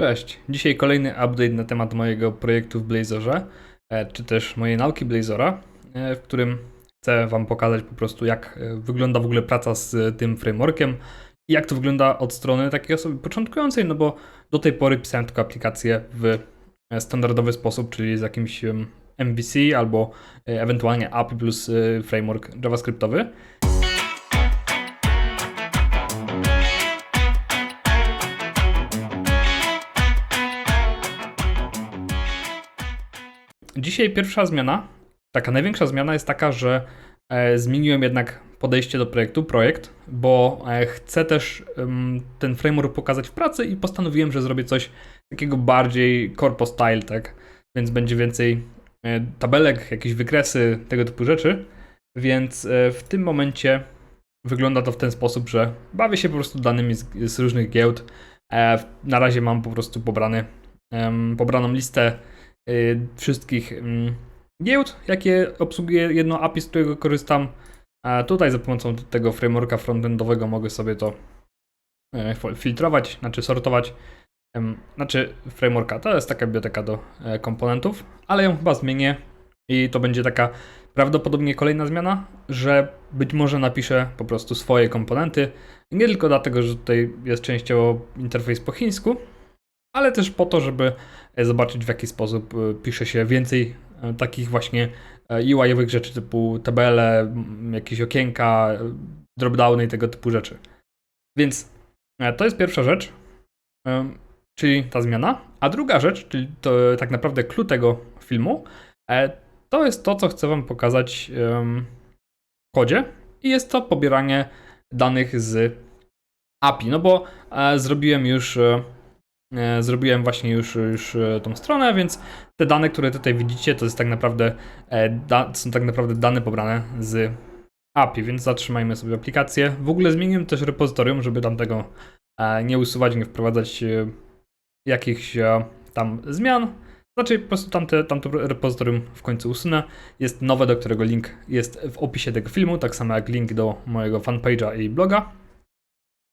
Cześć, dzisiaj kolejny update na temat mojego projektu w Blazorze, e, czy też mojej nauki Blazora, e, w którym chcę Wam pokazać po prostu jak e, wygląda w ogóle praca z tym frameworkiem i jak to wygląda od strony takiej osoby początkującej, no bo do tej pory pisałem tylko aplikację w standardowy sposób, czyli z jakimś MVC albo ewentualnie API plus framework javascriptowy. Dzisiaj pierwsza zmiana, taka największa zmiana jest taka, że e, zmieniłem jednak podejście do projektu, projekt, bo e, chcę też ten framework pokazać w pracy i postanowiłem, że zrobię coś takiego bardziej corpo style, tak? Więc będzie więcej e, tabelek, jakieś wykresy, tego typu rzeczy. Więc w tym momencie wygląda to w ten sposób, że bawię się po prostu danymi z, różnych giełd. Na razie mam po prostu pobrany, pobraną listę wszystkich ym, giełd, jakie obsługuje jedno API, z którego korzystam. A tutaj za pomocą tego frameworka frontendowego mogę sobie to e, fil- filtrować, znaczy sortować. Znaczy frameworka to jest taka biblioteka do e, komponentów, ale ją chyba zmienię i to będzie taka prawdopodobnie kolejna zmiana, że być może napiszę po prostu swoje komponenty. Nie tylko dlatego, że tutaj jest częściowo interfejs po chińsku, ale też po to, żeby zobaczyć w jaki sposób e, pisze się więcej e, takich właśnie e, UI-owych rzeczy typu tabele, jakieś okienka, e, dropdowny i tego typu rzeczy. Więc e, to jest pierwsza rzecz, czyli ta zmiana. A druga rzecz, czyli to tak naprawdę clue tego filmu, e, to jest to, co chcę Wam pokazać w kodzie i jest to pobieranie danych z API, no bo e, zrobiłem już e, E, Zrobiłem właśnie już, już e, tą stronę, więc te dane, które tutaj widzicie, to jest tak naprawdę, e, da, są tak naprawdę dane pobrane z API, więc zatrzymajmy sobie aplikację. W ogóle zmieniłem też repozytorium, żeby tam tego e, nie usuwać, nie wprowadzać e, jakichś e, tam zmian. Znaczy po prostu tamte, tamto repozytorium w końcu usunę. Jest nowe, do którego link jest w opisie tego filmu, tak samo jak link do mojego fanpage'a i bloga.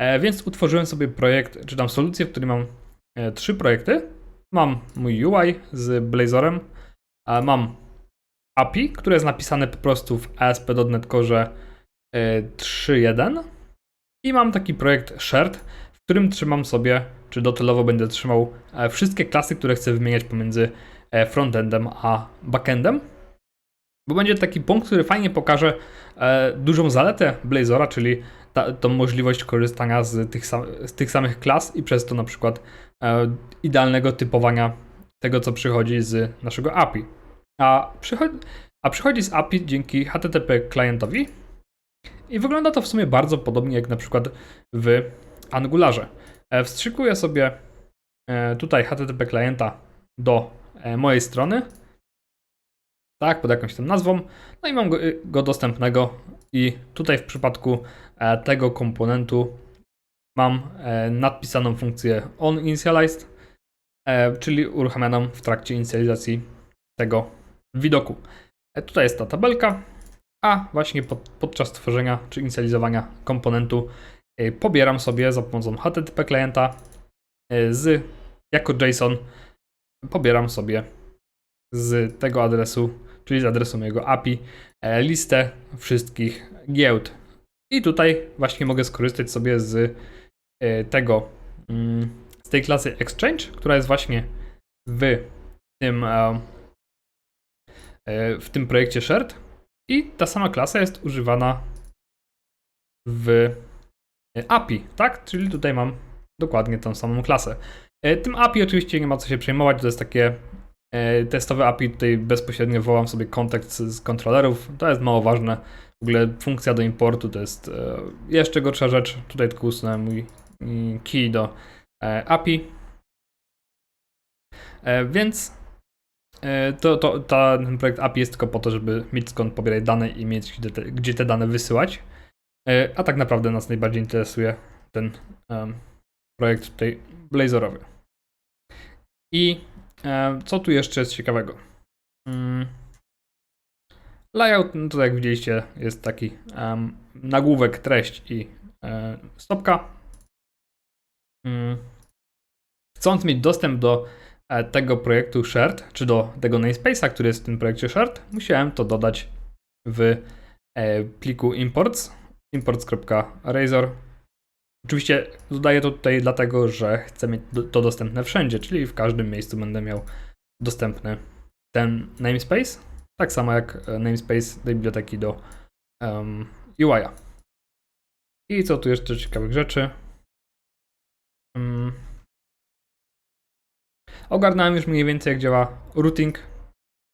E, więc utworzyłem sobie projekt, czy tam solucję, w której mam e, trzy projekty. Mam mój UI z Blazorem, mam API, które jest napisane po prostu w ASP.NET Core e, 3.1 i mam taki projekt shared, w którym trzymam sobie, czy docelowo będę trzymał e, wszystkie klasy, które chcę wymieniać pomiędzy e, frontendem a backendem. Bo będzie taki punkt, który fajnie pokaże e, dużą zaletę Blazora, czyli ta, tą możliwość korzystania z tych, sam, z tych samych klas i przez to na przykład e, idealnego typowania tego, co przychodzi z naszego API. A, przychodzi, a przychodzi z API dzięki HTTP klientowi i wygląda to w sumie bardzo podobnie jak na przykład w Angularze. E, wstrzykuję sobie e, tutaj HTTP klienta do e, mojej strony, tak, pod jakąś tam nazwą, no i mam go, go dostępnego. I tutaj w przypadku e, tego komponentu mam e, nadpisaną funkcję onInitialized, e, czyli uruchamianą w trakcie inicjalizacji tego widoku. Tutaj jest ta tabelka, a właśnie pod, podczas tworzenia czy inicjalizowania komponentu pobieram sobie za pomocą HTTP klienta z jako JSON pobieram sobie z tego adresu, czyli z adresu mojego API, e, listę wszystkich giełd. I tutaj właśnie mogę skorzystać sobie z e, tego, mm, z tej klasy Exchange, która jest właśnie w tym, e, w tym projekcie Shared. I ta sama klasa jest używana w API, tak? Czyli tutaj mam dokładnie tą samą klasę. Tym API oczywiście nie ma co się przejmować, to jest takie testowe API, tutaj bezpośrednio wołam sobie kontakt z, z kontrolerów, to jest mało ważne. W ogóle funkcja do importu to jest e, jeszcze gorsza rzecz, tutaj tylko usunąłem mój key do e, API. E, Więc e, to, to, ta, ten projekt API jest tylko po to, żeby mieć skąd pobierać dane i mieć gdzie te, gdzie te dane wysyłać. E, A tak naprawdę nas najbardziej interesuje ten projekt tutaj Blazorowy. I e, co tu jeszcze jest ciekawego? Mm. Layout, no to jak widzieliście, jest taki em, nagłówek, treść i e, stopka. Mm. chcąc mieć dostęp do e, tego projektu shared, czy do tego namespace'a, który jest w tym projekcie shared, musiałem to dodać w e, pliku imports, imports.razor. Oczywiście dodaję to tutaj dlatego, że chcę mieć to dostępne wszędzie, czyli w każdym miejscu będę miał dostępny ten namespace, tak samo jak e, namespace do biblioteki do um, UI-a. I co tu jeszcze ciekawych rzeczy? Mm. Ogarnąłem już mniej więcej jak działa routing.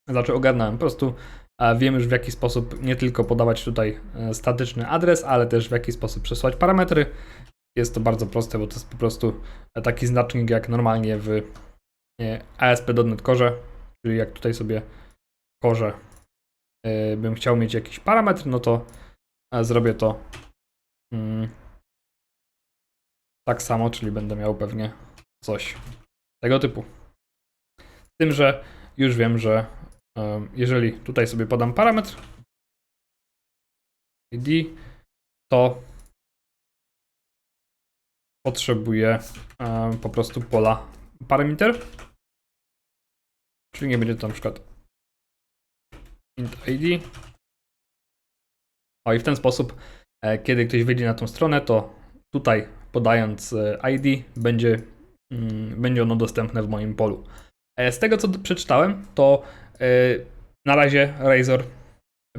Znaczy ogarnąłem, po prostu e, wiem już w jaki sposób nie tylko podawać tutaj e, statyczny adres, ale też w jaki sposób przesyłać parametry. Jest to bardzo proste, bo to jest po prostu taki znacznik jak normalnie w e, ASP.NET Core, czyli jak tutaj sobie Core e, bym chciał mieć jakiś parametr, no to e, zrobię to mm, tak samo, czyli będę miał pewnie coś tego typu. Z tym, że już wiem, że jeżeli tutaj sobie podam parametr id, to potrzebuję em, po prostu pola parameter, czyli nie będzie to na przykład int id. O i w ten sposób, e, kiedy ktoś wejdzie na tą stronę, to tutaj podając e, ID będzie, mm, będzie ono dostępne w moim polu. E, Z tego co przeczytałem, to e, na razie Razor,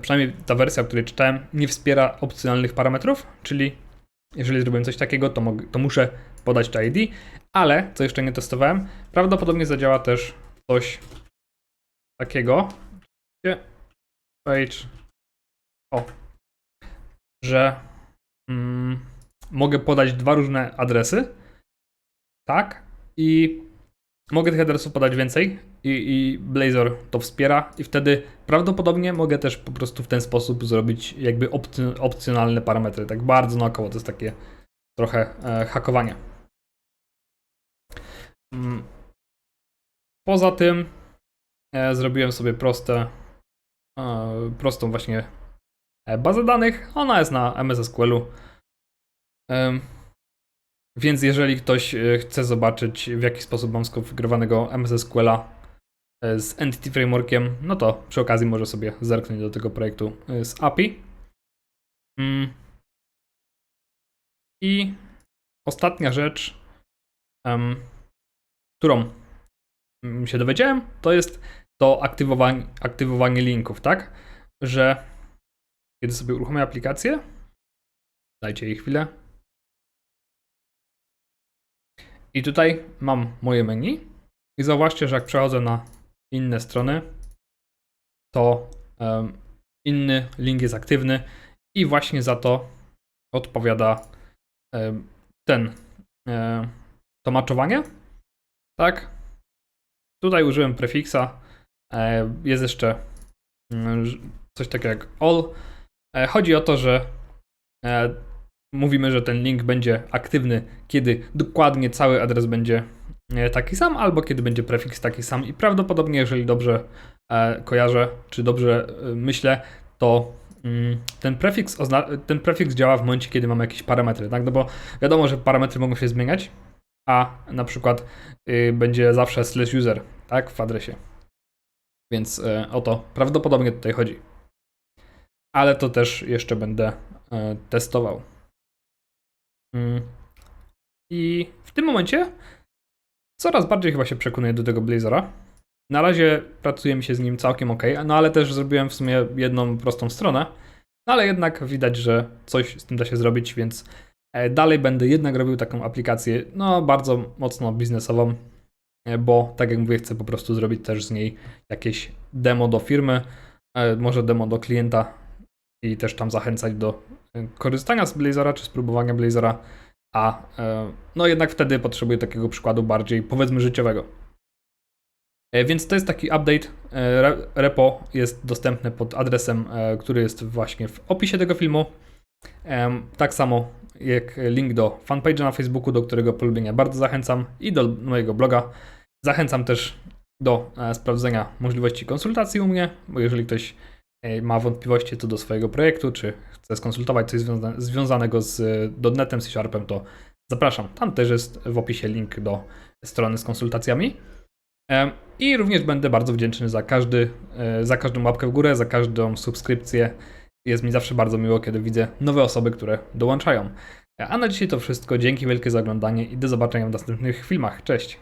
przynajmniej ta wersja, o której czytałem, nie wspiera opcjonalnych parametrów, czyli jeżeli zrobię coś takiego, to, to muszę podać to ID, ale, co jeszcze nie testowałem, prawdopodobnie zadziała też coś takiego, page, o, że mm, mogę podać dwa różne adresy, tak, i mogę tych adresów podać więcej i, i Blazor to wspiera i wtedy prawdopodobnie mogę też po prostu w ten sposób zrobić jakby opcy, opcjonalne parametry, tak bardzo naokoło, to jest takie trochę e, hakowanie. Mm. Poza tym e, zrobiłem sobie proste, e, prostą właśnie e, bazę danych, ona jest na MS SQL-u. Em, Więc jeżeli ktoś e, chce zobaczyć, w jaki sposób mam skonfigurowanego MS SQL-a e, z Entity Frameworkiem, no to przy okazji może sobie zerknąć do tego projektu e, z API. Mm. I ostatnia rzecz, którą mm, się dowiedziałem, to jest to aktywowanie, aktywowanie linków, tak? Że kiedy sobie uruchomię aplikację, dajcie jej chwilę. I tutaj mam moje menu. I zauważcie, że jak przechodzę na inne strony, to em, inny link jest aktywny i właśnie za to odpowiada em, ten em, to maczowanie. Tak. Tutaj użyłem prefiksa. E, Jest jeszcze mm, coś takiego jak all. E, Chodzi o to, że mówimy, że ten link będzie aktywny, kiedy dokładnie cały adres będzie e, taki sam, albo kiedy będzie prefiks taki sam. I prawdopodobnie, jeżeli dobrze e, kojarzę, czy dobrze e, myślę, to mm, ten prefiks, ten prefiks działa w momencie, kiedy mamy jakieś parametry, tak? No bo wiadomo, że parametry mogą się zmieniać, a na przykład y, będzie zawsze slash user, tak? W adresie. Więc o to prawdopodobnie tutaj chodzi. Ale to też jeszcze będę testował. Mm. I w tym momencie coraz bardziej chyba się przekonuję do tego Blazora. Na razie pracuje mi się z nim całkiem ok, no ale też zrobiłem w sumie jedną prostą stronę. No ale jednak widać, że coś z tym da się zrobić, więc e, dalej będę jednak robił taką aplikację, no bardzo mocno biznesową, e, bo tak jak mówię, chcę po prostu zrobić też z niej jakieś demo do firmy, e, może demo do klienta i też tam zachęcać do e, korzystania z Blazora czy spróbowania Blazora, a e, no jednak wtedy potrzebuję takiego przykładu bardziej powiedzmy życiowego. E, Więc to jest taki update. Re- Repo jest dostępne pod adresem, który jest właśnie w opisie tego filmu. Tak samo jak link do fanpage'a na Facebooku, do którego polubienia bardzo zachęcam i do mojego bloga. Zachęcam też do sprawdzenia możliwości konsultacji u mnie, bo jeżeli ktoś ma wątpliwości co do swojego projektu, czy chce skonsultować coś związa- związanego z e, .NETem, C Sharpem, to zapraszam. Tam też jest w opisie link do strony z konsultacjami. I również będę bardzo wdzięczny za, każdy, e, za każdą łapkę w górę, za każdą subskrypcję. Jest mi zawsze bardzo miło, kiedy widzę nowe osoby, które dołączają. A na dzisiaj to wszystko. Dzięki wielkie za oglądanie i do zobaczenia w następnych filmach. Cześć!